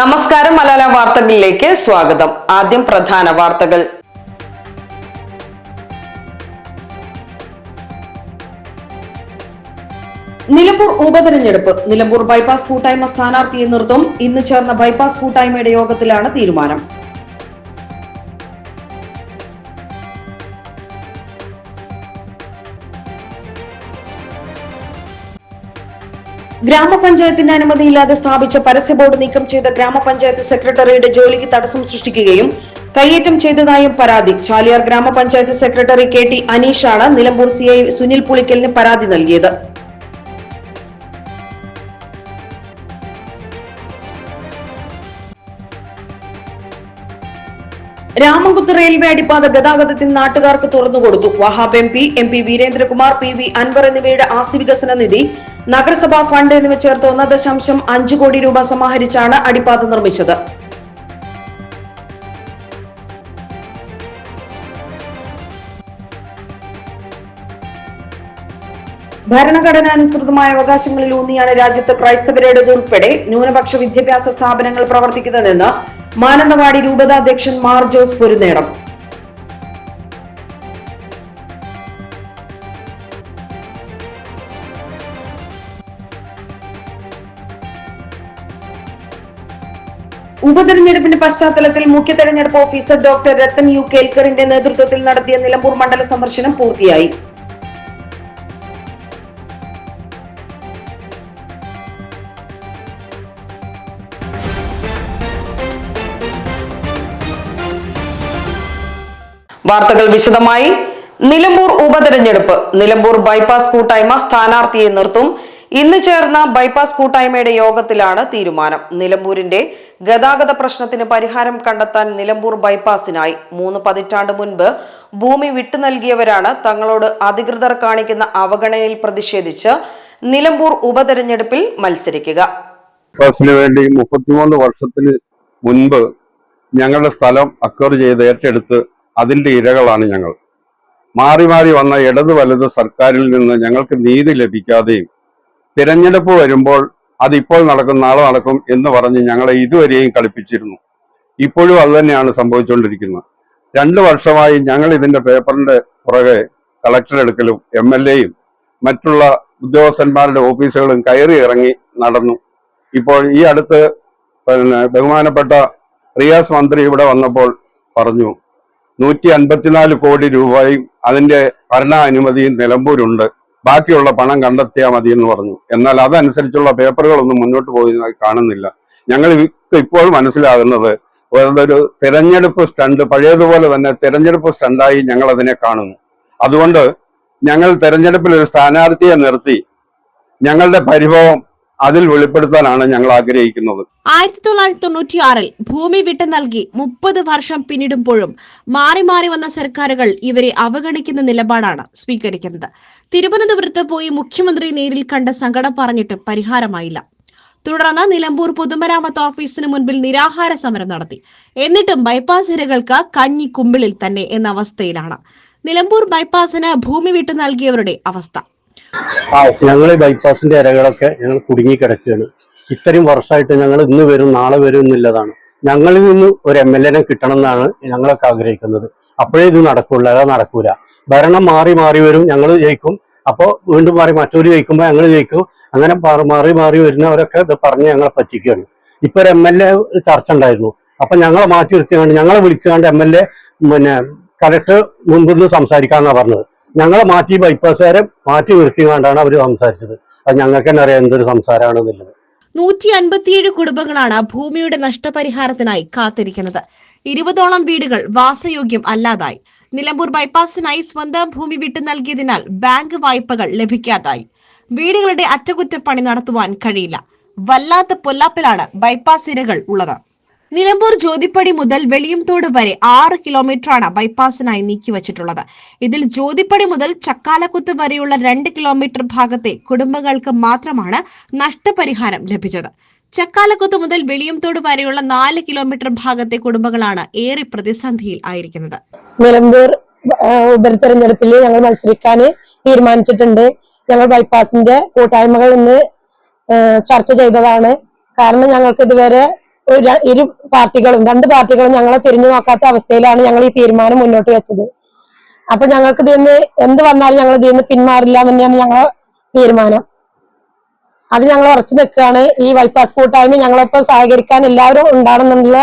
നമസ്കാരം മലയാള വാർത്തകളിലേക്ക് സ്വാഗതം. ആദ്യം പ്രധാന വാർത്തകൾ. നിലമ്പൂർ ഉപതെരഞ്ഞെടുപ്പ്. നിലമ്പൂർ ബൈപ്പാസ് കൂട്ടായ്മ സ്ഥാനാർത്ഥിയെ നിർത്തും. ഇന്ന് ചേർന്ന ബൈപ്പാസ് കൂട്ടായ്മയുടെ യോഗത്തിലാണ് തീരുമാനം. ഗ്രാമപഞ്ചായത്തിന്റെ അനുമതിയില്ലാതെ സ്ഥാപിച്ച പരസ്യ ബോർഡ് നീക്കം ചെയ്ത ഗ്രാമപഞ്ചായത്ത് സെക്രട്ടറിയുടെ ജോലിക്ക് തടസ്സം സൃഷ്ടിക്കുകയും കയ്യേറ്റം ചെയ്തതായും പരാതി. Chaliyar Grama Panchayat secretary K T അനീഷാണ് Nilambur C Sunil പുളിക്കലിന് പരാതി നൽകിയത്. രാമൻകുത്ത് റെയിൽവേ അടിപ്പാത ഗതാഗതത്തിൽ നാട്ടുകാർക്ക് തുറന്നുകൊടുത്തു Wahab M P M P Veerendrakumar P V Anvar എന്നിവയുടെ ആസ്തി വികസന നിധി നഗരസഭാ ഫണ്ട് എന്നിവ ചേർത്ത് ഒന്ന് ദശാംശം അഞ്ച് കോടി രൂപ സമാഹരിച്ചാണ് അടിപ്പാത നിർമ്മിച്ചത്. ഭരണഘടനാനുസൃതമായ അവകാശങ്ങളിൽ ഊന്നിയാണ് രാജ്യത്ത് ക്രൈസ്തവരുടേത് ഉൾപ്പെടെ ന്യൂനപക്ഷ വിദ്യാഭ്യാസ സ്ഥാപനങ്ങൾ പ്രവർത്തിക്കുന്നതെന്ന് മാനന്തവാടി രൂപതാധ്യക്ഷൻ മാർ ജോസ് പൊരുനേടം ഉപതെരഞ്ഞെടുപ്പിന്റെ പശ്ചാത്തലത്തിൽ മുഖ്യ തെരഞ്ഞെടുപ്പ് ഓഫീസർ ഡോക്ടർ രത്തൻ യു കേൽക്കറിന്റെ നേതൃത്വത്തിൽ നടത്തിയ നിലമ്പൂർ മണ്ഡല സന്ദർശനം പൂർത്തിയായി. വാർത്തകൾ വിശദമായി. നിലമ്പൂർ ഉപതെരഞ്ഞെടുപ്പ്. നിലമ്പൂർ ബൈപ്പാസ് കൂട്ടായ്മ സ്ഥാനാർത്ഥിയെ നിർത്തും. ഇന്ന് ചേർന്ന ബൈപ്പാസ് കൂട്ടായ്മയുടെ യോഗത്തിലാണ് തീരുമാനം. നിലമ്പൂരിന്റെ ഗതാഗത പ്രശ്നത്തിന് പരിഹാരം കണ്ടെത്താൻ നിലമ്പൂർ ബൈപ്പാസിനായി മൂന്ന് പതിറ്റാണ്ട് മുൻപ് ഭൂമി വിട്ടു നൽകിയവരാണ് തങ്ങളോട് അധികൃതർ കാണിക്കുന്ന അവഗണനയിൽ പ്രതിഷേധിച്ച് നിലമ്പൂർ ഉപതെരഞ്ഞെടുപ്പിൽ മത്സരിക്കുക. വേണ്ടി മുപ്പത്തിമൂന്ന് വർഷത്തിന് മുൻപ് ഞങ്ങളുടെ സ്ഥലം അക്വർ ചെയ്ത് ഏറ്റെടുത്ത് അതിന്റെ ഇരകളാണ് ഞങ്ങൾ. മാറി മാറി വന്ന ഇടതു വലത് സർക്കാരിൽ നിന്ന് ഞങ്ങൾക്ക് നീതി ലഭിക്കാതെയും തിരഞ്ഞെടുപ്പ് വരുമ്പോൾ അതിപ്പോൾ നടക്കും നാളെ നടക്കും എന്ന് പറഞ്ഞ് ഞങ്ങളെ ഇതുവരെയും കളിപ്പിച്ചിരുന്നു. ഇപ്പോഴും അത് തന്നെയാണ് സംഭവിച്ചുകൊണ്ടിരിക്കുന്നത്. രണ്ടു വർഷമായി ഞങ്ങൾ ഇതിന്റെ പേപ്പറിന്റെ പുറകെ കളക്ടർ എടുക്കലും എം എൽ എയും മറ്റുള്ള ഉദ്യോഗസ്ഥന്മാരുടെ ഓഫീസുകളും കയറി ഇറങ്ങി നടന്നു. ഇപ്പോൾ ഈ അടുത്ത് പിന്നെ ബഹുമാനപ്പെട്ട റിയാസ് മന്ത്രി ഇവിടെ വന്നപ്പോൾ പറഞ്ഞു നൂറ്റി അൻപത്തിനാല് കോടി രൂപയും അതിന്റെ ഭരണാനുമതിയും നിലമ്പൂരുണ്ട്. ബാക്കിയുള്ള പണം കണ്ടെത്തിയാൽ മതി എന്ന് പറഞ്ഞു. എന്നാൽ അതനുസരിച്ചുള്ള പേപ്പറുകളൊന്നും മുന്നോട്ട് പോയി കാണുന്നില്ല. ഞങ്ങൾ ഇപ്പോൾ മനസ്സിലാകുന്നത് അതൊരു തിരഞ്ഞെടുപ്പ് സ്റ്റണ്ട് പഴയതുപോലെ തന്നെ തിരഞ്ഞെടുപ്പ് സ്റ്റണ്ടായി ഞങ്ങൾ അതിനെ കാണുന്നു. അതുകൊണ്ട് ഞങ്ങൾ തെരഞ്ഞെടുപ്പിൽ ഒരു സ്ഥാനാർത്ഥിയെ നിർത്തി ഞങ്ങളുടെ പരിഭവം അതിൽ വെളിപ്പെടുത്താനാണ് ഞങ്ങൾ ആഗ്രഹിക്കുന്നത്. ആയിരത്തി തൊള്ളായിരത്തി തൊണ്ണൂറ്റിയാറിൽ ഭൂമി വിട്ടു നൽകി മുപ്പത് വർഷം പിന്നിടുമ്പോഴും മാറി മാറി വന്ന സർക്കാരുകൾ ഇവരെ അവഗണിക്കുന്ന നിലപാടാണ് സ്വീകരിക്കുന്നത്. തിരുവനന്തപുരത്ത് പോയി മുഖ്യമന്ത്രി നേരിൽ കണ്ട സങ്കടം പറഞ്ഞിട്ട് പരിഹാരമായില്ല. തുടർന്ന് നിലമ്പൂർ പൊതുമരാമത്ത് ഓഫീസിന് മുൻപിൽ നിരാഹാര സമരം നടത്തി. എന്നിട്ടും ബൈപ്പാസ് ഇരകൾക്ക് കഞ്ഞി കുമ്പിളിൽ തന്നെ എന്ന അവസ്ഥയിലാണ്. നിലമ്പൂർ ബൈപ്പാസിന് ഭൂമി വിട്ടു നൽകിയവരുടെ അവസ്ഥ. ഞങ്ങൾ ഈ ബൈപ്പാസിന്റെ ഇരകളൊക്കെ ഞങ്ങൾ കുടുങ്ങി കിടക്കുകയാണ് ഇത്രയും വർഷമായിട്ട് ഞങ്ങൾ ഇന്ന് വരും നാളെ വരും എന്നുള്ളതാണ്. ഞങ്ങളിൽ നിന്ന് ഒരു എം എൽ എനെ കിട്ടണം എന്നാണ് ഞങ്ങളൊക്കെ ആഗ്രഹിക്കുന്നത്. അപ്പോഴേ ഇത് നടക്കുള്ളൂ അതാ നടക്കൂല. ഭരണം മാറി മാറി വരും ഞങ്ങൾ ജയിക്കും. അപ്പോൾ വീണ്ടും മാറി മറ്റൊരു ജയിക്കുമ്പോൾ ഞങ്ങൾ ജയിക്കും. അങ്ങനെ മാറി മാറി വരുന്നവരൊക്കെ ഇത് പറഞ്ഞ് ഞങ്ങളെ പറ്റിക്കുകയാണ്. ഇപ്പൊ ഒരു എം എൽ എ ചർച്ച ഉണ്ടായിരുന്നു. അപ്പൊ ഞങ്ങളെ മാറ്റി നിർത്തിയാണ്ട് ഞങ്ങളെ വിളിച്ചുകൊണ്ട് എം എൽ എ പിന്നെ കലക്ടർ മുൻപിൽ നിന്ന് സംസാരിക്കാന്നാ പറഞ്ഞത്. ഞങ്ങളെ മാറ്റി ബൈപ്പാസുകാരെ മാറ്റി നിർത്തി കൊണ്ടാണ് അവർ സംസാരിച്ചത്. അത് ഞങ്ങൾക്ക് തന്നെ അറിയാം എന്തൊരു സംസാരമാണെന്നുള്ളത് നൂറ്റി അൻപത്തിയേഴ് കുടുംബങ്ങളാണ് ഭൂമിയുടെ നഷ്ടപരിഹാരത്തിനായി കാത്തിരിക്കുന്നത്. ഇരുപതോളം വീടുകൾ വാസയോഗ്യം അല്ലാതായി. നിലമ്പൂർ ബൈപ്പാസിനായി സ്വന്തം ഭൂമി വിട്ടു നൽകിയതിനാൽ ബാങ്ക് വായ്പകൾ ലഭിക്കാതായി. വീടുകളുടെ അറ്റകുറ്റപ്പണി നടത്തുവാൻ കഴിയില്ല. വല്ലാത്ത പൊല്ലാപ്പിലാണ് ബൈപ്പാസ് ഇരകൾ ഉള്ളത്. നിലമ്പൂർ ജ്യോതിപ്പടി മുതൽ വെളിയംതോട് വരെ ആറ് കിലോമീറ്ററാണ് ബൈപ്പാസിനായി നീക്കിവച്ചിട്ടുള്ളത്. ഇതിൽ ജ്യോതിപ്പടി മുതൽ ചക്കാലക്കുത്ത് വരെയുള്ള രണ്ട് കിലോമീറ്റർ ഭാഗത്തെ കുടുംബങ്ങൾക്ക് മാത്രമാണ് നഷ്ടപരിഹാരം ലഭിച്ചത്. ചക്കാലക്കുത്ത് മുതൽ വെളിയംതോട് വരെയുള്ള നാല് കിലോമീറ്റർ ഭാഗത്തെ കുടുംബങ്ങളാണ് ഏറെ പ്രതിസന്ധിയിൽ ആയിരിക്കുന്നത്. നിലമ്പൂർ ഉപരിതെരഞ്ഞെടുപ്പിൽ ഞങ്ങൾ മത്സരിക്കാൻ തീരുമാനിച്ചിട്ടുണ്ട്. ഞങ്ങൾ ബൈപ്പാസിന്റെ കൂട്ടായ്മകൾ ഇന്ന് ചർച്ച ചെയ്തതാണ്. കാരണം ഞങ്ങൾക്ക് ഇതുവരെ ഇരു പാർട്ടികളും രണ്ട് പാർട്ടികളും ഞങ്ങളെ തിരിഞ്ഞു നോക്കാത്ത അവസ്ഥയിലാണ് ഞങ്ങൾ ഈ തീരുമാനം മുന്നോട്ട് വെച്ചത്. അപ്പൊ ഞങ്ങൾക്ക് ഇതിന്ന് എന്ത് വന്നാലും ഞങ്ങൾ ഇതിന്ന് പിന്മാറില്ല എന്ന് തന്നെയാണ് ഞങ്ങളെ തീരുമാനം. അത് ഞങ്ങൾ ഉറച്ചു നിൽക്കുകയാണ്. ഈ ബൈപ്പാസ് കൂട്ടായ്മ ഞങ്ങളൊപ്പം സഹകരിക്കാൻ എല്ലാവരും ഉണ്ടാണെന്നുള്ള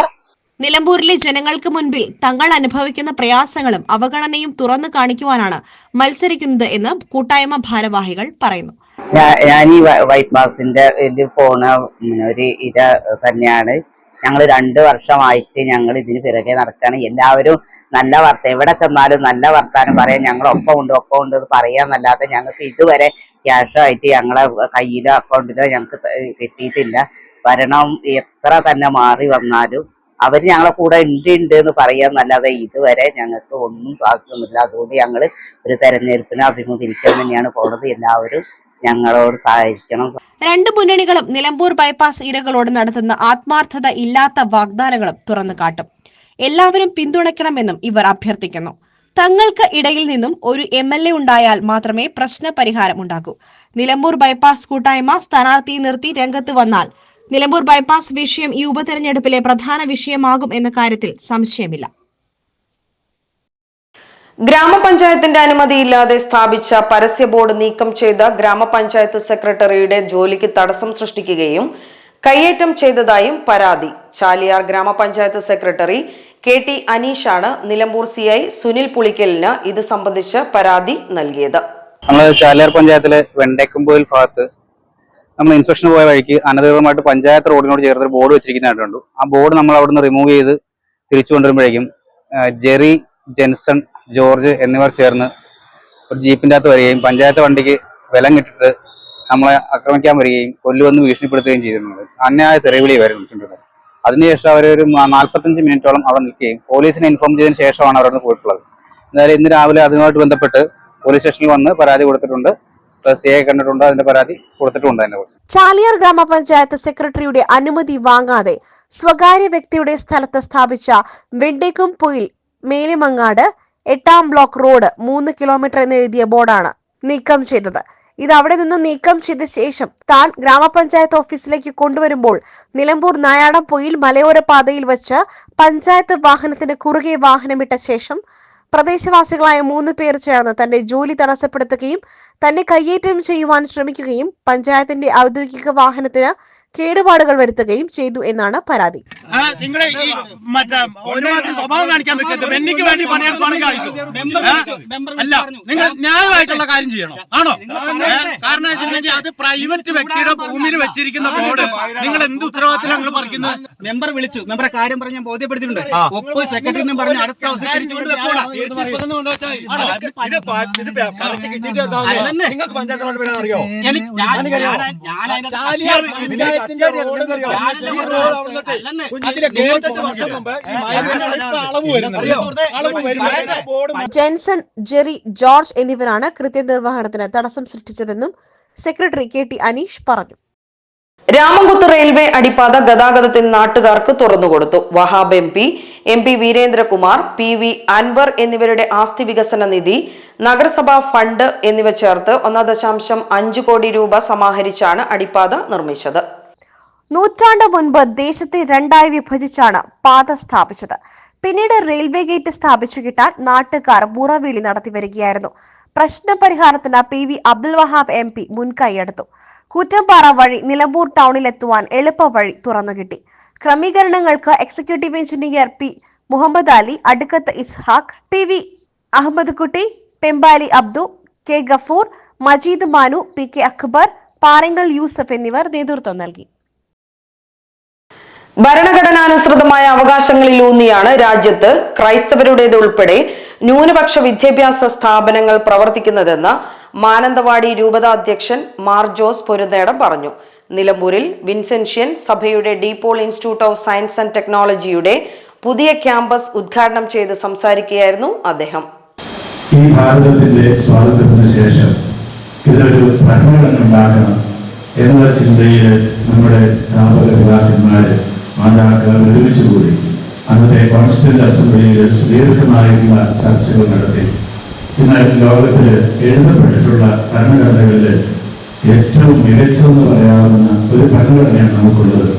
നിലമ്പൂരിലെ ജനങ്ങൾക്ക് മുൻപിൽ തങ്ങൾ അനുഭവിക്കുന്ന പ്രയാസങ്ങളും അവഗണനയും തുറന്നു കാണിക്കുവാനാണ് മത്സരിക്കുന്നത് എന്ന് കൂട്ടായ്മ ഭാരവാഹികൾ പറയുന്നു. ഞാൻ ഈ വൈറ്റ് ബാസിന്റെ ഇത് പോണ ഒരു ഇര തന്നെയാണ്. ഞങ്ങൾ രണ്ട് വർഷമായിട്ട് ഞങ്ങൾ ഇതിന് പിറകെ നടക്കുകയാണ് എല്ലാവരും നല്ല വർത്ത എവിടെ ചെന്നാലും നല്ല വർത്താനം പറയാൻ ഞങ്ങൾ ഒപ്പം ഉണ്ട് ഒപ്പം ഉണ്ട് എന്ന് പറയാന്നല്ലാതെ ഞങ്ങൾക്ക് ഇതുവരെ ക്യാഷ് ആയിട്ട് ഞങ്ങളെ കയ്യിലോ അക്കൗണ്ടിലോ ഞങ്ങൾക്ക് കിട്ടിയിട്ടില്ല. ഭരണം എത്ര തന്നെ മാറി വന്നാലും അവർ ഞങ്ങളെ കൂടെ ഉണ്ട് ഉണ്ട് എന്ന് പറയാന്നല്ലാതെ ഇതുവരെ ഞങ്ങൾക്ക് ഒന്നും സാധിക്കുന്നില്ല അതുകൊണ്ട് ഞങ്ങൾ ഒരു തെരഞ്ഞെടുപ്പിനെ അഭിമുഖീകരിക്കാൻ തന്നെയാണ് പോണത്. എല്ലാവരും ഞങ്ങളോട് സഹായിക്കണം. രണ്ട് മുന്നണികളും നിലമ്പൂർ ബൈപ്പാസ് ഇരകളോട് നടത്തുന്ന ആത്മാർത്ഥത ഇല്ലാത്ത വാഗ്ദാനങ്ങളും തുറന്നു കാട്ടും. എല്ലാവരും പിന്തുണയ്ക്കണമെന്നും ഇവർ അഭ്യർത്ഥിക്കുന്നു. തങ്ങൾക്ക് ഇടയിൽ നിന്നും ഒരു എം എൽ എ ഉണ്ടായാൽ മാത്രമേ പ്രശ്ന പരിഹാരം ഉണ്ടാകൂ. നിലമ്പൂർ ബൈപ്പാസ് കൂട്ടായ്മ സ്ഥാനാർത്ഥിയെ നിർത്തി രംഗത്ത് വന്നാൽ നിലമ്പൂർ ബൈപ്പാസ് വിഷയം ഈ ഉപതെരഞ്ഞെടുപ്പിലെ പ്രധാന വിഷയമാകും എന്ന കാര്യത്തിൽ സംശയമില്ല. ഗ്രാമപഞ്ചായത്തിന്റെ അനുമതിയില്ലാതെ സ്ഥാപിച്ച പരസ്യ ബോർഡ് നീക്കം ചെയ്ത ഗ്രാമപഞ്ചായത്ത് സെക്രട്ടറിയുടെ ജോലിക്ക് തടസ്സം സൃഷ്ടിക്കുകയും കയ്യേറ്റം ചെയ്തതായും പരാതി. Chaliyar Grama Panchayat secretary K T അനീഷാണ് Nilambur C I Sunil പുളിക്കലിന് ഇത് സംബന്ധിച്ച് പരാതി നൽകിയത്. നമ്മൾ ചാലിയാർ പഞ്ചായത്തിലെ വെണ്ടേക്കുമ്പോയിൽ ഭാഗത്ത് നമ്മൾ ഇൻസ്പെക്ഷൻ പോയ വഴിക്ക് അനധികൃതമായിട്ട് പഞ്ചായത്ത് റോഡിനോട് ചേർത്ത് ബോർഡ് വെച്ചിരിക്കുന്നതായിട്ടുണ്ട്. ആ ബോർഡ് നമ്മൾ അവിടുന്ന് റിമൂവ് ചെയ്ത് തിരിച്ചു കൊണ്ടുവരുമ്പോഴേക്കും ജെറി ജെൻസൺ ജോർജ് എന്നിവർ ചേർന്ന് ഒരു ജീപ്പിന്റെ അകത്ത് വരികയും പഞ്ചായത്ത് വണ്ടിക്ക് വിലം കിട്ടിട്ട് നമ്മളെ ആക്രമിക്കാൻ വരികയും കൊല്ലുവെന്ന് ഭീഷണിപ്പെടുത്തുകയും ചെയ്തിരുന്നത്. അന്യായ തെറിവിളിയായിരുന്നു വിളിച്ചിട്ടുള്ളത്. അതിനുശേഷം അവർ ഒരു നാൽപ്പത്തഞ്ച് മിനിറ്റോളം അവിടെ നിൽക്കുകയും പോലീസിനെ ഇൻഫോം ചെയ്തതിന് ശേഷമാണ് നിന്ന് പോയിട്ടുള്ളത്. എന്നാലും ഇന്ന് രാവിലെ അതുമായിട്ട് ബന്ധപ്പെട്ട് പോലീസ് സ്റ്റേഷനിൽ വന്ന് പരാതി കൊടുത്തിട്ടുണ്ട്. കണ്ടിട്ടുണ്ട്. അതിന്റെ പരാതി കൊടുത്തിട്ടുണ്ട് ചാലിയാർ ഗ്രാമപഞ്ചായത്ത് സെക്രട്ടറിയുടെ അനുമതി വാങ്ങാതെ സ്വകാര്യ വ്യക്തിയുടെ സ്ഥലത്ത് സ്ഥാപിച്ച വെണ്ടേക്കും പൊയിൽ മേലിമങ്ങാട് എട്ടാം ബ്ലോക്ക് റോഡ് മൂന്ന് കിലോമീറ്റർ എന്ന് എഴുതിയ ബോർഡാണ് നീക്കം ചെയ്തത്. ഇത് അവിടെ നിന്ന് നീക്കം ചെയ്ത ശേഷം താൻ ഗ്രാമപഞ്ചായത്ത് ഓഫീസിലേക്ക് കൊണ്ടുവരുമ്പോൾ നിലമ്പൂർ നായാടം പൊയിൽ മലയോര പാതയിൽ വെച്ച് പഞ്ചായത്ത് വാഹനത്തിന് കുറുകെ വാഹനമിട്ട ശേഷം പ്രദേശവാസികളായ മൂന്ന് പേർ ചേർന്ന് തന്റെ ജോലി തടസ്സപ്പെടുത്തുകയും തന്നെ കയ്യേറ്റം ചെയ്യുവാൻ ശ്രമിക്കുകയും പഞ്ചായത്തിന്റെ ഔദ്യോഗിക വാഹനത്തിന് കേടുപാടുകൾ വരുത്തുകയും ചെയ്തു എന്നാണ് പരാതി. ആ, നിങ്ങളെ ഈ മറ്റേ ഒരുമാതിരി സ്വഭാവം കാണിക്കാൻ നിൽക്കരുത്. എനിക്ക് വേണ്ടി കാണിക്കും? അല്ല നിങ്ങൾ ന്യായമായിട്ടുള്ള കാര്യം ചെയ്യണം. ആണോ? കാരണം വെച്ചിട്ടുണ്ടെങ്കിൽ അത് പ്രൈവറ്റ് വ്യക്തിയുടെ ഭൂമിയിൽ വെച്ചിരിക്കുന്ന ബോർഡ് നിങ്ങൾ എന്ത് ഉത്തരവാദിത്തം നിങ്ങൾ പറിക്കുന്നത് മെമ്പർ വിളിച്ചു. മെമ്പറെ കാര്യം പറഞ്ഞ് ഞാൻ ബോധ്യപ്പെടുത്തിയിട്ടുണ്ട്. ഒപ്പ് സെക്രട്ടറി എന്നും പറഞ്ഞ് അടുത്ത. നിങ്ങൾക്ക് പഞ്ചായത്ത് അറിയോ? ഞാൻ- ജെൻസൺ ജെറി ജോർജ് എന്നിവരാണ് കൃത്യനിർവഹണത്തിന് തടസ്സം സൃഷ്ടിച്ചതെന്നും സെക്രട്ടറി കെ ടി അനീഷ് പറഞ്ഞു. രാമംകുത്ത് റെയിൽവേ അടിപ്പാത ഗതാഗതത്തിൽ നാട്ടുകാർക്ക് തുറന്നുകൊടുത്തു Wahab M P M P Veerendrakumar P V Anvar എന്നിവരുടെ ആസ്തി വികസന നിധി നഗരസഭാ ഫണ്ട് എന്നിവ ചേർത്ത് ഒന്ന് ദശാംശം അഞ്ച് കോടി രൂപ സമാഹരിച്ചാണ് അടിപ്പാത നിർമ്മിച്ചത്. നൂറ്റാണ്ട് മുൻപ് ദേശത്തെ രണ്ടായി വിഭജിച്ചാണ് പാത സ്ഥാപിച്ചത്. പിന്നീട് റെയിൽവേ ഗേറ്റ് സ്ഥാപിച്ചു കിട്ടാൻ നാട്ടുകാർ മുറവിളി നടത്തി വരികയായിരുന്നു. പ്രശ്ന പരിഹാരത്തിന് P V Abdul Wahab M P മുൻകൈയെടുത്തു Koottampara വഴി നിലമ്പൂർ ടൗണിലെത്തുവാൻ എളുപ്പ വഴി തുറന്നു കിട്ടി. ക്രമീകരണങ്ങൾക്ക് executive engineer P Muhammad Ali Adukkath Ishaq P V Ahammed Kutty Pembali Abdu K Gafoor Majeed Manu P K Akbar Parankal Yusuf എന്നിവർ നേതൃത്വം നൽകി. ഭരണഘടനാനുസൃതമായ അവകാശങ്ങളിൽ ഊന്നിയാണ് രാജ്യത്ത് ക്രൈസ്തവരുടേത് ഉൾപ്പെടെ ന്യൂനപക്ഷ വിദ്യാഭ്യാസ സ്ഥാപനങ്ങൾ പ്രവർത്തിക്കുന്നതെന്ന് മാനന്തവാടി രൂപതാധ്യക്ഷൻ മാർ ജോസ് പൊരുന്നേടം പറഞ്ഞു. നിലമ്പൂരിൽ വിൻസെൻഷ്യൻ സഭയുടെ DePaul Institute of Science and ടെക്നോളജിയുടെ പുതിയ ക്യാമ്പസ് ഉദ്ഘാടനം ചെയ്ത് സംസാരിക്കുകയായിരുന്നു അദ്ദേഹം. ഈ ഭാരതത്തിന്റെ സ്വാതന്ത്ര്യത്തിന് ശേഷം ഇതിനൊരു ഭരണഘടന ഉണ്ടാക്കണം എന്നുള്ള ചിന്തയിൽ നമ്മുടെ സ്ഥാപക പിതാക്കന്മാര് മാതാക്കൾ ഒരുമിച്ച് കൂടി അന്നത്തെ കോൺസ്റ്റന്റ് അസംബ്ലിയിൽ സുദീർഘമായിട്ടുള്ള ചർച്ചകൾ നടത്തി. എന്നാൽ ലോകത്തിൽ എഴുതപ്പെട്ടിട്ടുള്ള ഭരണഘടനകളിൽ ഏറ്റവും മികച്ചതെന്ന് പറയാവുന്ന ഒരു ഭരണഘടനയാണ് നമുക്കുള്ളത്.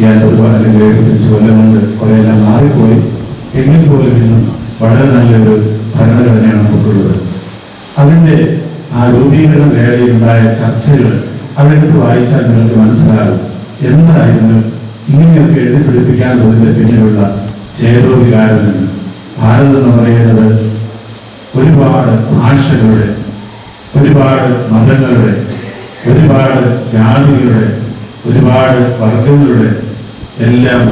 ഈ അൻപത് അല്ലെങ്കിൽ എഴുപത്തഞ്ച് കൊല്ലം കൊണ്ട് കുറേയെല്ലാം മാറിപ്പോയി. എങ്കിൽ പോലും ഇന്നും വളരെ നല്ലൊരു ഭരണഘടനയാണ് നമുക്കുള്ളത്. അതിന്റെ ആ രൂപീകരണ വേളയിൽ ഉണ്ടായ ചർച്ചകൾ അതെടുത്ത് വായിച്ചാൽ നിങ്ങൾക്ക് മനസ്സിലാകും. എന്തായിരുന്നു ഇങ്ങനെയൊക്കെ എഴുതി പിടിപ്പിക്കാനുള്ളതിന്റെ പിന്നിലുള്ള ചേതോവികാരം തന്നെ ഭാരതം എന്ന് പറയുന്നത് ഒരുപാട് ഭാഷകളുടെ ഒരുപാട് മതങ്ങളുടെ ഒരുപാട് ജാതികളുടെ ഒരുപാട് വർഗങ്ങളുടെ എല്ലാം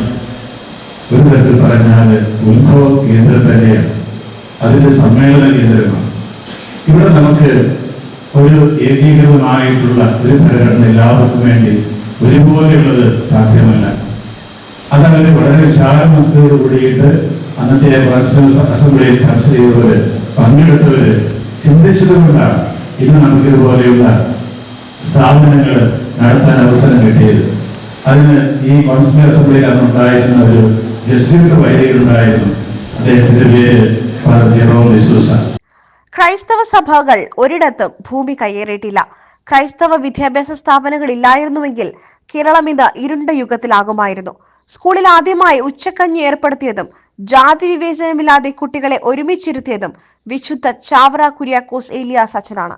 ഒരു തരത്തിൽ പറഞ്ഞാൽ ഉത്ഭവ കേന്ദ്രം തന്നെയാണ്. അതിന്റെ സമ്മേളന കേന്ദ്രമാണ്. ഇവിടെ നമുക്ക് ഒരു ഏകീകൃതമായിട്ടുള്ള ഒരു ഭരണഘടന എല്ലാവർക്കും വേണ്ടി ഒരുപോലെയുള്ളത് സാധ്യമല്ല. അതവര് വളരെ മനസ്സോട് കൂടിയിട്ട് അന്നത്തെ നാഷണൽ അസംബ്ലിയിൽ ചർച്ച ചെയ്തവര് പങ്കെടുത്തവര് ചിന്തിച്ചതുകൊണ്ടാണ് ഇന്ന് നമുക്ക് ഇതുപോലെയുള്ള സ്ഥാപനങ്ങൾ നടത്താൻ അവസരം കിട്ടിയത്. അതിന് ഈ കോൺസ്റ്റിറ്റ്യൂൺ അസംബ്ലിയിൽ അന്നുണ്ടായിരുന്ന ഒരു ജസ്റ്റിസ് വൈദികരുണ്ടായിരുന്നു അദ്ദേഹത്തിന്റെ പേര് ഡിസൂസ ക്രൈസ്തവ സഭകൾ ഒരിടത്തും ഭൂമി കയ്യേറിയിട്ടില്ല. ക്രൈസ്തവ വിദ്യാഭ്യാസ സ്ഥാപനങ്ങൾ ഇല്ലായിരുന്നുവെങ്കിൽ കേരളം ഇത് ഇരുണ്ട യുഗത്തിലാകുമായിരുന്നു. സ്കൂളിൽ ആദ്യമായി ഉച്ചക്കഞ്ഞി ഏർപ്പെടുത്തിയതും ജാതി വിവേചനമില്ലാതെ കുട്ടികളെ ഒരുമിച്ചിരുത്തിയതും വിശുദ്ധ ചാവറ കുര്യാക്കോസ് ഏലിയാസ് അച്ഛനാണ്.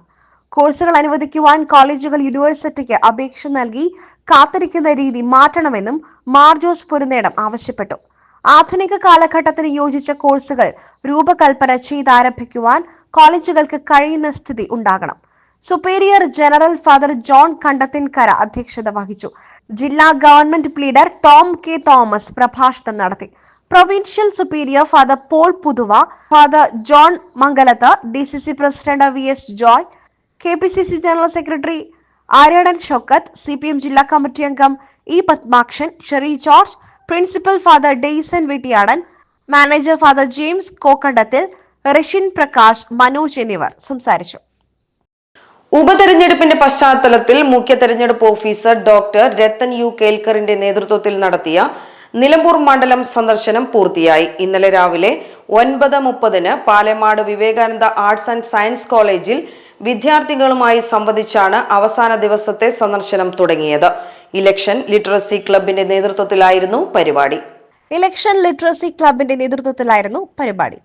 കോഴ്സുകൾ അനുവദിക്കുവാൻ കോളേജുകൾ യൂണിവേഴ്സിറ്റിക്ക് അപേക്ഷ നൽകി കാത്തിരിക്കുന്ന രീതി മാറ്റണമെന്നും മാർജോസ് പൊരുന്നേടം ആവശ്യപ്പെട്ടു. ആധുനിക കാലഘട്ടത്തിന് യോജിച്ച കോഴ്സുകൾ രൂപകൽപ്പന ചെയ്താരംഭിക്കുവാൻ കോളേജുകൾക്ക് കഴിയുന്ന സ്ഥിതി ഉണ്ടാകണം. Superior general Father John Kandathinkara അധ്യക്ഷത വഹിച്ചു. ജില്ലാ government pleader Tom K Thomas പ്രഭാഷണം നടത്തി. Provincial superior Father Paul Puthuva Father John Mangalath D C C president V S Joy K P C C general secretary Aryadan Shoukath C P M ജില്ലാ committee അംഗം E Padmakshan Sherry George principal Father Dayson Vettiyadan manager Father James Kokkandathil Russian Prakash Manoj എന്നിവർ സംസാരിച്ചു. ഉപതെരഞ്ഞെടുപ്പിന്റെ പശ്ചാത്തലത്തിൽ മുഖ്യ തെരഞ്ഞെടുപ്പ് officer doctor Rathan U കേൽക്കറിന്റെ നേതൃത്വത്തിൽ നടത്തിയ നിലമ്പൂർ മണ്ഡലം സന്ദർശനം പൂർത്തിയായി. ഇന്നലെ രാവിലെ ഒൻപത് മുപ്പതിന് Palemad Vivekananda Arts and Science കോളേജിൽ വിദ്യാർത്ഥികളുമായി സംവദിച്ചാണ് അവസാന ദിവസത്തെ സന്ദർശനം തുടങ്ങിയത്. ഇലക്ഷൻ ലിറ്ററസി ക്ലബിന്റെ നേതൃത്വത്തിലായിരുന്നു പരിപാടി. ഇലക്ഷൻ ലിറ്ററസി ക്ലബിന്റെ നേതൃത്വത്തിലായിരുന്നു പരിപാടി.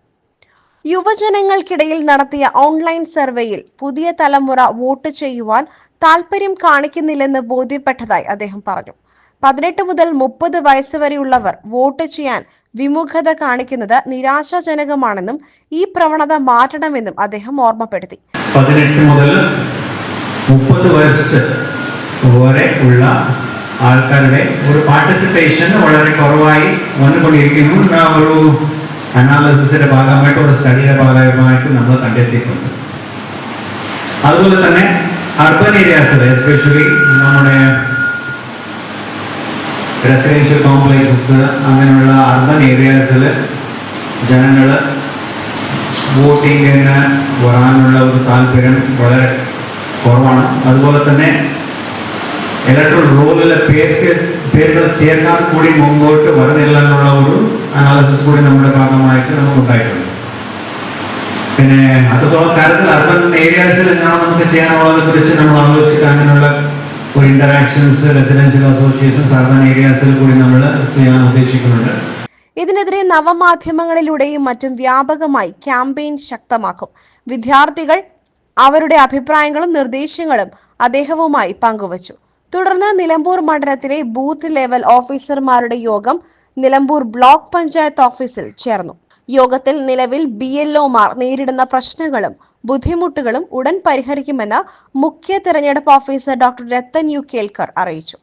യുവജനങ്ങൾക്കിടയിൽ നടത്തിയ ഓൺലൈൻ സർവേയിൽ പുതിയ തലമുറ വോട്ട് ചെയ്യുവാൻ താല്പര്യം കാണിക്കുന്നില്ലെന്ന് ബോധ്യപ്പെട്ടതായി അദ്ദേഹം പറഞ്ഞു. പതിനെട്ട് മുതൽ മുപ്പത് വയസ്സ് വരെയുള്ളവർ വോട്ട് ചെയ്യാൻ വിമുഖത കാണിക്കുന്നത് നിരാശാജനകമാണെന്നും ഈ പ്രവണത മാറ്റണമെന്നും അദ്ദേഹം ഓർമ്മപ്പെടുത്തി. പതിനെട്ട് മുതൽ മുപ്പത് വയസ്സ് വരെ ഉള്ള ആൾക്കാരുടെ ഒരു പാർട്ടിസിപ്പേഷൻ വളരെ കുറവായി വന്നുകൊണ്ടിരിക്കുന്നു. ഒരു അനാലിസിസിന്റെ ഭാഗമായിട്ട് ഒരു സ്റ്റഡിയുടെ ഭാഗമായിട്ട് നമ്മൾ കണ്ടെത്തിയിട്ടുണ്ട്. അതുപോലെ തന്നെ അർബൻ ഏരിയാസിൽ എസ്പെഷ്യലി നമ്മുടെ റെസിഡൻഷ്യൽ കോംപ്ലക്സസ് അങ്ങനെയുള്ള അർബൻ ഏരിയാസിൽ ജനങ്ങൾ വോട്ടിങ്ങിന് വരാനുള്ള ഒരു താല്പര്യം വളരെ കുറവാണ്. അതുപോലെ തന്നെ ഇലക്ട്രൽ റോളിലെ പേർക്ക് പേരുകൾ ചേർക്കാൻ കൂടി മുമ്പോട്ട് വരുന്നില്ല എന്നുള്ള ഒരു അനാലിസിസ് കൂടി നമ്മുടെ ഭാഗമായിട്ട് നമുക്കുണ്ടായിട്ടുണ്ട്. പിന്നെ അത്രത്തോളം കാര്യത്തിൽ അർബൻ ഏരിയാസിൽ എന്താണ് നമുക്ക് ചെയ്യാനുള്ളതിനെ കുറിച്ച് നമ്മൾ ആലോചിച്ചിട്ട് അങ്ങനെയുള്ള ഒരു ഇന്ററാക്ഷൻസ് റെസിഡൻഷ്യൽ അസോസിയേഷൻസ് അർബൻ ഏരിയാസിൽ കൂടി നമ്മൾ ചെയ്യാൻ ഉദ്ദേശിക്കുന്നുണ്ട്. ഇതിനെതിരെ നവമാധ്യമങ്ങളിലൂടെയും മറ്റും വ്യാപകമായി ക്യാമ്പയിൻ ശക്തമാക്കും. വിദ്യാർത്ഥികൾ അവരുടെ അഭിപ്രായങ്ങളും നിർദ്ദേശങ്ങളും അദ്ദേഹവുമായി പങ്കുവച്ചു. തുടർന്ന് നിലമ്പൂർ മണ്ഡലത്തിലെ ബൂത്ത് ലെവൽ ഓഫീസർമാരുടെ യോഗം നിലമ്പൂർ ബ്ലോക്ക് പഞ്ചായത്ത് ഓഫീസിൽ ചേർന്നു. യോഗത്തിൽ നിലവിൽ ബി നേരിടുന്ന പ്രശ്നങ്ങളും ബുദ്ധിമുട്ടുകളും ഉടൻ പരിഹരിക്കുമെന്ന് മുഖ്യ തെരഞ്ഞെടുപ്പ് officer doctor Rathan U Kelkar അറിയിച്ചു.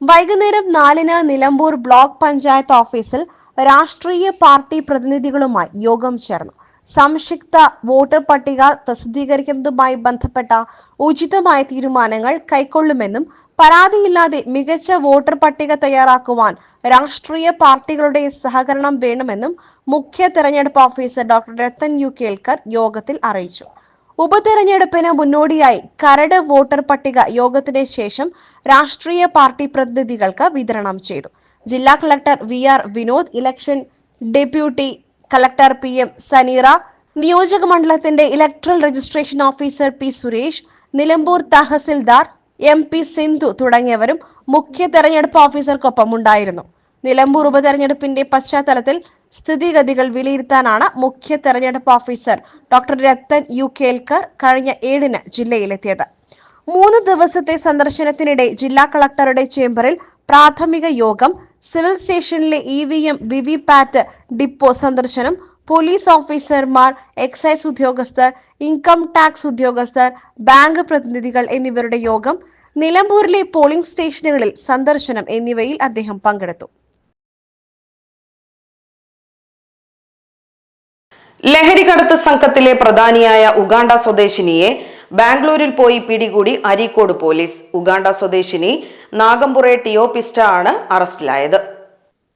വൈകുന്നേരം നാലിന് നിലമ്പൂർ ബ്ലോക്ക് പഞ്ചായത്ത് ഓഫീസിൽ രാഷ്ട്രീയ പാർട്ടി പ്രതിനിധികളുമായി യോഗം ചേർന്നു. സംക്ഷിപ്ത വോട്ടർ പട്ടിക പ്രസിദ്ധീകരിക്കുന്നതുമായി ബന്ധപ്പെട്ട ഉചിതമായ തീരുമാനങ്ങൾ കൈക്കൊള്ളുമെന്നും പരാതിയില്ലാതെ മികച്ച വോട്ടർ പട്ടിക തയ്യാറാക്കുവാൻ രാഷ്ട്രീയ പാർട്ടികളുടെ സഹകരണം വേണമെന്നും മുഖ്യ തെരഞ്ഞെടുപ്പ് officer doctor Rathan U Kelkar യോഗത്തിൽ അറിയിച്ചു. ഉപതെരഞ്ഞെടുപ്പിന് മുന്നോടിയായി കരട് വോട്ടർ പട്ടിക യോഗത്തിന് ശേഷം രാഷ്ട്രീയ പാർട്ടി പ്രതിനിധികൾക്ക് വിതരണം ചെയ്തു. ജില്ലാ collector V R Vinod election deputy collector P M Saneera നിയോജക മണ്ഡലത്തിന്റെ electoral registration officer P Suresh Nilambur tahsildar M P Sindhu തുടങ്ങിയവരും മുഖ്യ തെരഞ്ഞെടുപ്പ് ഓഫീസർക്കൊപ്പം ഉണ്ടായിരുന്നു. നിലമ്പൂർ ഉപതെരഞ്ഞെടുപ്പിന്റെ പശ്ചാത്തലത്തിൽ സ്ഥിതിഗതികൾ വിലയിരുത്താനാണ് മുഖ്യ തെരഞ്ഞെടുപ്പ് officer doctor Rathan U Kelkar കഴിഞ്ഞ ഏഴിന് ജില്ലയിലെത്തിയത്. മൂന്ന് ദിവസത്തെ സന്ദർശനത്തിനിടെ ജില്ലാ കളക്ടറുടെ ചേംബറിൽ പ്രാഥമിക യോഗം സിവിൽ സ്റ്റേഷനിലെ E V M VV PAT depot സന്ദർശനം പോലീസ് ഓഫീസർമാർ എക്സൈസ് ഉദ്യോഗസ്ഥർ ഇൻകം ടാക്സ് ഉദ്യോഗസ്ഥർ ബാങ്ക് പ്രതിനിധികൾ എന്നിവരുടെ യോഗം നിലമ്പൂരിലെ പോളിംഗ് സ്റ്റേഷനുകളിൽ സന്ദർശനം എന്നിവയിൽ അദ്ദേഹം പങ്കെടുത്തു. ലഹരികടത്ത് സംഘത്തിലെ പ്രധാനിയായ ഉഗാണ്ട സ്വദേശിനിയെ ബാംഗ്ലൂരിൽ പോയി പിടികൂടി അരീക്കോട് പോലീസ്. ഉഗാണ്ട സ്വദേശിനി നാഗമ്പുറെ ടിയോപിസ്റ്റ ആണ് അറസ്റ്റിലായത്.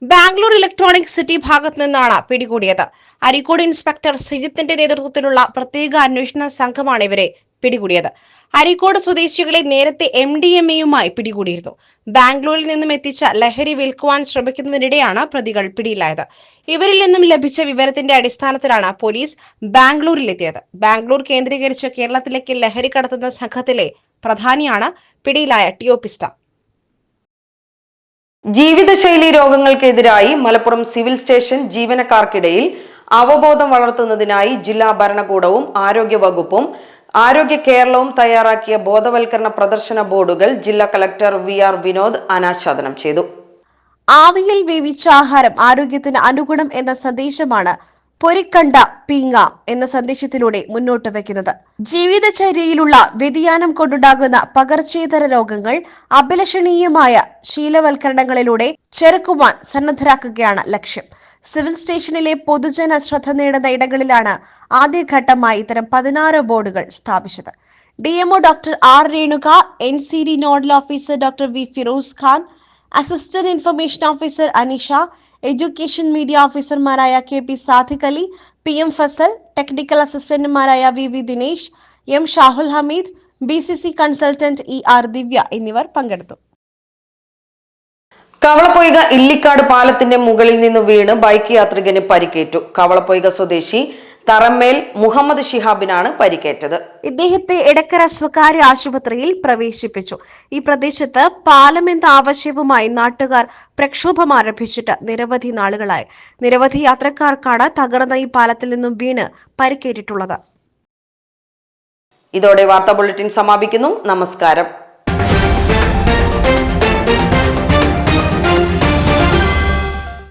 ബാംഗ്ലൂർ ഇലക്ട്രോണിക് സിറ്റി ഭാഗത്ത് നിന്നാണ് പിടികൂടിയത്. അരീക്കോട് ഇൻസ്പെക്ടർ സിജിത്തിന്റെ നേതൃത്വത്തിലുള്ള പ്രത്യേക അന്വേഷണ സംഘമാണ് ഇവരെ പിടികൂടിയത്. അരീക്കോട് സ്വദേശികളെ നേരത്തെ എം ഡി എം എയുമായി പിടികൂടിയിരുന്നു. ബാംഗ്ലൂരിൽ നിന്നും എത്തിച്ച ലഹരി വിൽക്കുവാൻ ശ്രമിക്കുന്നതിനിടെയാണ് പ്രതികൾ പിടിയിലായത്. ഇവരിൽ നിന്നും ലഭിച്ച വിവരത്തിന്റെ അടിസ്ഥാനത്തിലാണ് പോലീസ് ബാംഗ്ലൂരിൽ എത്തിയത് ബാംഗ്ലൂർ കേന്ദ്രീകരിച്ച് കേരളത്തിലേക്ക് ലഹരി കടത്തുന്ന സംഘത്തിലെ പ്രധാനിയാണ് പിടിയിലായ ടിയോപിസ്റ്റ ജീവിതശൈലി രോഗങ്ങൾക്കെതിരായി മലപ്പുറം സിവിൽ സ്റ്റേഷൻ ജീവനക്കാർക്കിടയിൽ അവബോധം വളർത്തുന്നതിനായി ജില്ലാ ഭരണകൂടവും ആരോഗ്യ വകുപ്പും ആരോഗ്യ കേരളവും തയ്യാറാക്കിയ ബോധവൽക്കരണ പ്രദർശന ബോർഡുകൾ ജില്ലാ കളക്ടർ വി ആർ വിനോദ് അനാച്ഛാദനം ചെയ്തു. ആവിയിൽ വേവിച്ച ആഹാരം ആരോഗ്യത്തിന് അനുഗുണം എന്ന സന്ദേശമാണ് പൊരിക്കണ്ട പീങ്ങ എന്ന സന്ദേശത്തിലൂടെ മുന്നോട്ട് വെക്കുന്നത് ജീവിതചര്യയിലുള്ള വ്യതിയാനം കൊണ്ടുണ്ടാകുന്ന പകർച്ചേതര രോഗങ്ങൾ അഭിലഷണീയമായ ശീലവൽക്കരണങ്ങളിലൂടെ ചെറുക്കുവാൻ സന്നദ്ധരാക്കുകയാണ് ലക്ഷ്യം. സിവിൽ സ്റ്റേഷനിലെ പൊതുജന ശ്രദ്ധ നേടുന്ന ഇടങ്ങളിലാണ് ആദ്യഘട്ടമായി ഇത്തരം പതിനാറ് ബോർഡുകൾ സ്ഥാപിച്ചത്. D MO doctor R Renuka N C D nodal officer doctor V Firoz Khan assistant information officer Anisha education media ഓഫീസർമാരായ K P Sadiq Ali P M Fazal technical അസിസ്റ്റന്റുമാരായ V V Dinesh M Shahul Hameed B C C consultant E R Divya എന്നിവർ പങ്കെടുത്തു. കവളപ്പൊയ്ക ഇല്ലിക്കാട് പാലത്തിന്റെ മുകളിൽ നിന്ന് വീണ് bike യാത്രികന് പരിക്കേറ്റു. കവളപ്പൊയ്ക സ്വദേശി തറമ്മേൽ മുഹമ്മദ് ഷിഹാബിനാണ് പരിക്കേറ്റത്. ഇദ്ദേഹത്തെ എടക്കര സ്വകാര്യ ആശുപത്രിയിൽ പ്രവേശിപ്പിച്ചു. ഈ പ്രദേശത്ത് പാലം എന്ന ആവശ്യവുമായി നാട്ടുകാർ പ്രക്ഷോഭം ആരംഭിച്ചിട്ട് നിരവധി നാളുകളായി. നിരവധി യാത്രക്കാർക്കാണ് തകർന്ന ഈ പാലത്തിൽ നിന്നും വീണ് പരിക്കേറ്റിട്ടുള്ളത്. ഇതോടെ വാർത്താ ബുള്ളറ്റിൻ സമാപിക്കുന്നു. നമസ്കാരം.